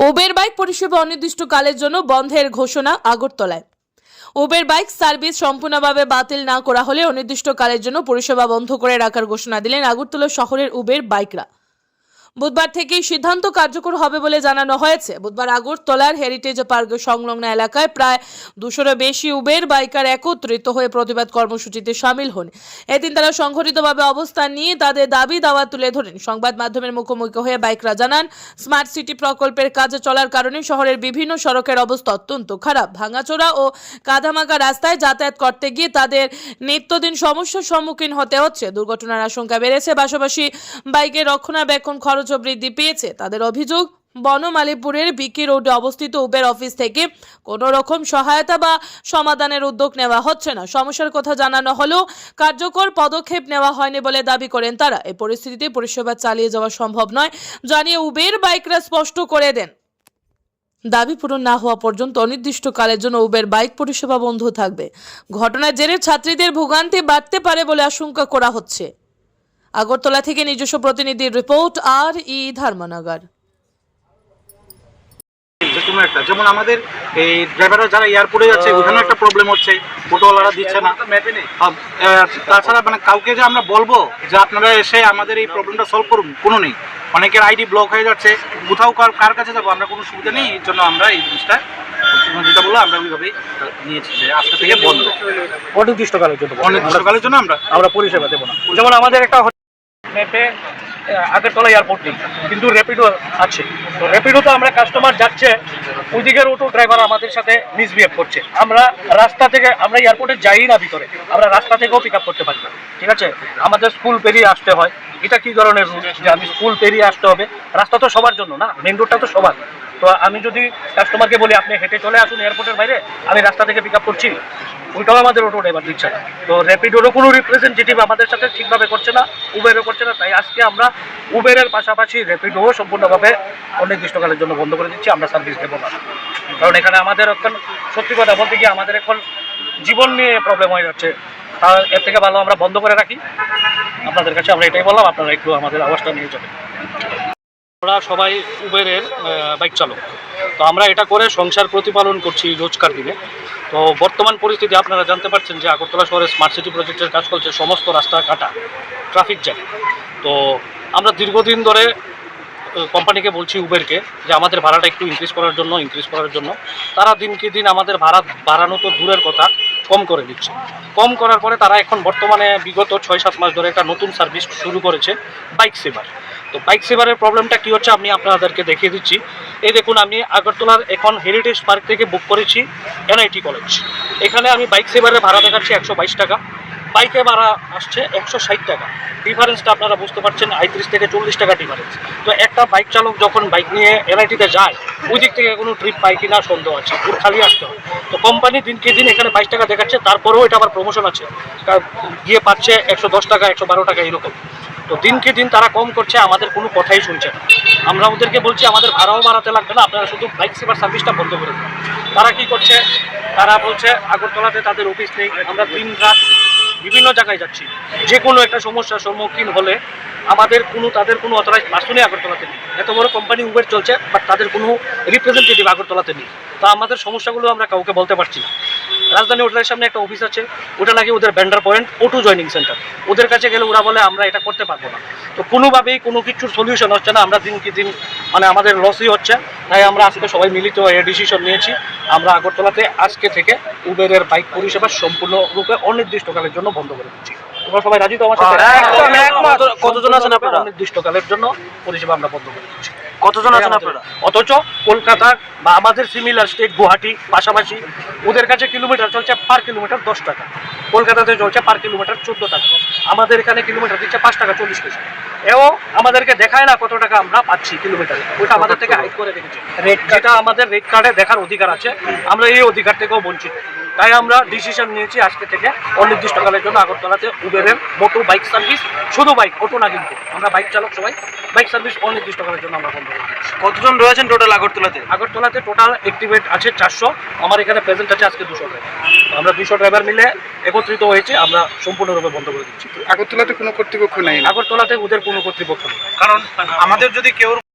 Uber bike পরিষেবা অনির্দিষ্টকালের জন্য বন্ধের ঘোষণা আগরতলায়। উবের বাইক সার্ভিস সম্পূর্ণভাবে বাতিল না করা হলে অনির্দিষ্টকালের জন্য পরিষেবা বন্ধ করে রাখার ঘোষণা দিলেন আগরতলা শহরের উবের বাইকরা বুধবার থেকেই সিদ্ধান্ত কার্যকর হবে বলে জানানো হয়েছে। বুধবার আগরতলার হেরিটেজ পার্ক সংলগ্ন এলাকায় প্রায় দুশোরও বেশি উবের বাইকার একত্রিত হয়ে প্রতিবাদ কর্মসূচিতে সামিল হন। এদিন তারা সংঘটিতভাবে অবস্থান নিয়ে তাদের দাবি দাওয়া তুলে ধরেন। সংবাদ মাধ্যমের মুখোমুখি হয়ে বাইকরা জানান স্মার্ট সিটি প্রকল্পের কাজ চলার কারণে শহরের বিভিন্ন সড়কের অবস্থা অত্যন্ত খারাপ। ভাঙাচোরা ও কাদামাকা রাস্তায় যাতায়াত করতে গিয়ে তাদের নিত্যদিন সমস্যার সম্মুখীন হতে হচ্ছে। দুর্ঘটনার আশঙ্কা বেড়েছে। পাশাপাশি বাইকের রক্ষণাবেক্ষণ খরচও বৃদ্ধি পেয়েছে। তাদের অভিযোগ, বনমালীপুরের বিকি রোডে অবস্থিত উবের অফিস থেকে কোনো রকম সহায়তা বা সমাধানের উদ্যোগ নেওয়া হচ্ছে না। সমস্যার কথা জানানো হলেও কার্যকর পদক্ষেপ নেওয়া হয়নি বলে দাবি করেন তারা। এই পরিস্থিতিতে পরিষেবা চালিয়ে যাওয়া সম্ভব নয়, জানিয়ে উবের বাইকরা স্পষ্ট করে দেন। দাবি পূরণ না হওয়া পর্যন্ত অনির্দিষ্টকালের জন্য উবের বাইক পরিষেবা বন্ধ থাকবে। ঘটনার জেরে ছাত্রীদের ভোগান্তি বাড়তে পারে বলে আশঙ্কা করা হচ্ছে। আগরতলা থেকে নিজস্ব প্রতিনিধির রিপোর্ট আর ই ধর্মনগর। কোনো একটা যেমন আমাদের এই ড্রাইভাররা যারা এয়ারপোর্টে যাচ্ছে ওখানেও একটা প্রবলেম হচ্ছে টোটোওয়ালারা দিচ্ছে না। তাছাড়া মানে কাউকে যে আমরা বলব যে আপনারা এসে আমাদের এই প্রবলেমটা সলভ করুন কোনো নেই। অনেকের আইডি ব্লক হয়ে যাচ্ছে কোথাও কার কার কাছে যাব আমরা কোনো সুবিধা নেই এর জন্য আমরা এই জিনিসটা যেটা বলল আমরা ওইভাবেই নিয়েছি যে আজকে থেকে বন্ধ। অনির্দিষ্টকালের জন্য অনেক জন্য আমরা আমরা পরিষেবা দেবো না। যেমন আমাদের একটা ম্যাপে আগরতলা এয়ারপোর্ট নেই, কিন্তু র্যাপিডো আছে। তো র্যাপিডোতে আমরা কাস্টমার যাচ্ছে, ওইদিকের অটো ড্রাইভার আমাদের সাথে মিসবিহেভ করছে। আমরা রাস্তা থেকে, আমরা এয়ারপোর্টে যাই না ভিতরে, আমরা রাস্তা থেকেও পিক আপ করতে পারি না, ঠিক আছে? আমাদের স্কুল পেরিয়ে আসতে হয়। এটা কি ধরনের রুল যে আমি স্কুল পেরিয়ে আসতে হবে। রাস্তা তো সবার জন্য না মেন রোডটা তো সবার। তো আমি যদি কাস্টমারকে বলি, আপনি হেঁটে চলে আসুন এয়ারপোর্টের বাইরে, আমি রাস্তা থেকে পিক আপ করছি। ওইটাও আমাদের অটো ড্রাইভার দিচ্ছে না। তো র্যাপিডোরও কোনো রিপ্রেজেন্টেটিভ আমাদের সাথে ঠিকভাবে করছে না উবেরও করছে না। তাই আজকে আমরা উবেরের পাশাপাশি র্যাপিডোও সম্পূর্ণভাবে অনির্দিষ্টকালের জন্য বন্ধ করে দিচ্ছি। আমরা সার্ভিস দেবো না। কারণ এখানে আমাদের এখন সত্যি কথা বলতে গিয়ে আমাদের এখন জীবন নিয়ে প্রবলেম হয়ে যাচ্ছে। তা এর থেকে ভালো আমরা বন্ধ করে রাখি। আপনাদের কাছে আমরা এটাই বললাম, আপনারা একটু আমাদের আওয়াজটা নিয়ে যাবেন আমরা সবাই উবেরের বাইক চালক। তো আমরা এটা করে সংসার প্রতিপালন করছি রোজকার দিনে। তো বর্তমান পরিস্থিতি আপনারা জানতে পারছেন যে আগরতলা শহরে স্মার্ট সিটি প্রজেক্টের কাজ চলছে, সমস্ত রাস্তা কাটা ট্রাফিক জ্যাম তো আমরা দীর্ঘদিন ধরে কোম্পানিকে বলছি উবেরকে যে আমাদের ভাড়াটা একটু ইনক্রিজ করার জন্য ইনক্রিজ করার জন্য। তারা দিনকে দিন আমাদের ভাড়া বাড়ানো তো দূরের কথা, কম করে দিচ্ছে। কম করার পরে তারা এখন বর্তমানে বিগত ছয় সাত মাস ধরে একটা নতুন সার্ভিস শুরু করেছে বাইক সেভার তো বাইক সেভারের প্রবলেমটা কী হচ্ছে, আমি আপনাদেরকে দেখিয়ে দিচ্ছি। এই দেখুন, আমি আগরতলার এখন হেরিটেজ পার্ক থেকে বুক করেছি এনআইটি কলেজ এখানে আমি বাইক সেভারের ভাড়া দেখাচ্ছি একশো বাইশ টাকা। বাইকে ভাড়া আসছে একশো ষাট টাকা। ডিফারেন্সটা আপনারা বুঝতে পারছেন আইত্রিশ থেকে চল্লিশ টাকা ডিফারেন্স তো একটা বাইক চালক যখন বাইক নিয়ে এনআইটিতে যায়, ওই দিক থেকে কোনো ট্রিপ পায় কিনা সন্দেহ আছে খালি আসতে হয়। তো কোম্পানি দিনকে দিন এখানে বাইশ টাকা দেখাচ্ছে, তারপরেও এটা আবার প্রমোশন আছে। গিয়ে পাচ্ছে একশো দশ টাকা, একশো বারো টাকা, এরকম। তো দিনকে দিন তারা কম করছে, আমাদের কোনো কথাই শুনছে না। আমরা ওদেরকে বলছি, আমাদের ভাড়াও বাড়াতে লাগবে না, আপনারা শুধু বাইক সেবার সার্ভিসটা বন্ধ করে তারা কি করছে? তারা বলছে, আগরতলাতে তাদের অফিস নেই, আমরা দিন রাত বিভিন্ন জায়গায় যাচ্ছি। যে কোনো একটা সমস্যার সম্মুখীন হলে আমাদের কোনো, তাদের কোনো অথরাইজ পার্সনই আগরতলাতে নেই। এত বড় কোম্পানি উবের চলছে বাট তাদের কোনো রিপ্রেজেন্টেটিভ আগরতলাতে নেই। তো আমাদের সমস্যাগুলো আমরা কাউকে বলতে পারছি না। রাজধানী হোটেলের সামনে একটা অফিস আছে ওটা নাকি ওদের ব্যান্ডার পয়েন্ট ওটু জয়নিং সেন্টার ওদের কাছে গেলে ওরা বলে আমরা এটা করতে পারব না। তো কোনোভাবেই কোনো কিছুর সলিউশন হচ্ছে না। আমরা দিন কি দিন মানে আমাদের লসই হচ্ছে। তাই আমরা আজকে সবাই মিলিত হয়ে ডিসিশন নিয়েছি। আমরা আগরতলাতে আজকে থেকে উবেরের বাইক পরিষেবা সম্পূর্ণরূপে অনির্দিষ্টকালের জন্য বন্ধ করে দিচ্ছি। তোমরা সবাই রাজি তো আমার সাথে? কতজন আছেন আপনারা? অনির্দিষ্টকালের জন্য পরিষেবা আমরা বন্ধ করে দিচ্ছি। কতজন আছেন আপনারা? অথচ কলকাতার বা আমাদের সিমিলার স্টেট গুয়াহাটি পাশাপাশি ওদের কাছে কিলোমিটার চলছে পার কিলোমিটার দশ টাকা। কলকাতাতে চলছে পার কিলোমিটার চোদ্দ টাকা। আমাদের এখানে কিলোমিটার দিচ্ছে পাঁচ টাকা চল্লিশ পয়সা। এও আমাদেরকে দেখায় না কত টাকা আমরা পাচ্ছি কিলোমিটারে ওটা আমাদের থেকে হাইড করে রেখেছে। রেট যেটা আমাদের রেট কার্ডে দেখার অধিকার আছে। আমরা এই অধিকার থেকেও বঞ্চিত। তাই আমরা ডিসিশন নিয়েছি আজকে থেকে অনির্দিষ্টকালের জন্য আগরতলাতে উবেরের মোটো বাইক সার্ভিস শুধু বাইক অটো না কিন্তু। আমরা বাইক চালক সবাই বাইক সার্ভিস অনির্দিষ্টকালের জন্য আমরা বন্ধ করে দিচ্ছি কতজন রয়েছেন টোটাল আগরতলাতে? আগরতলাতে টোটাল অ্যাক্টিভেট আছে চারশো আমার এখানে প্রেজেন্ট আছে আজকে দুশো ড্রাইভার আমরা দুশো ড্রাইভার মিলে একত্রিত হয়েছে আমরা সম্পূর্ণরূপে বন্ধ করে দিচ্ছি। আগরতলাতে কোনো কর্তৃপক্ষ নেই আগরতলাতে ওদের কোনো কর্তৃপক্ষ নেই। কারণ আমাদের যদি কেউ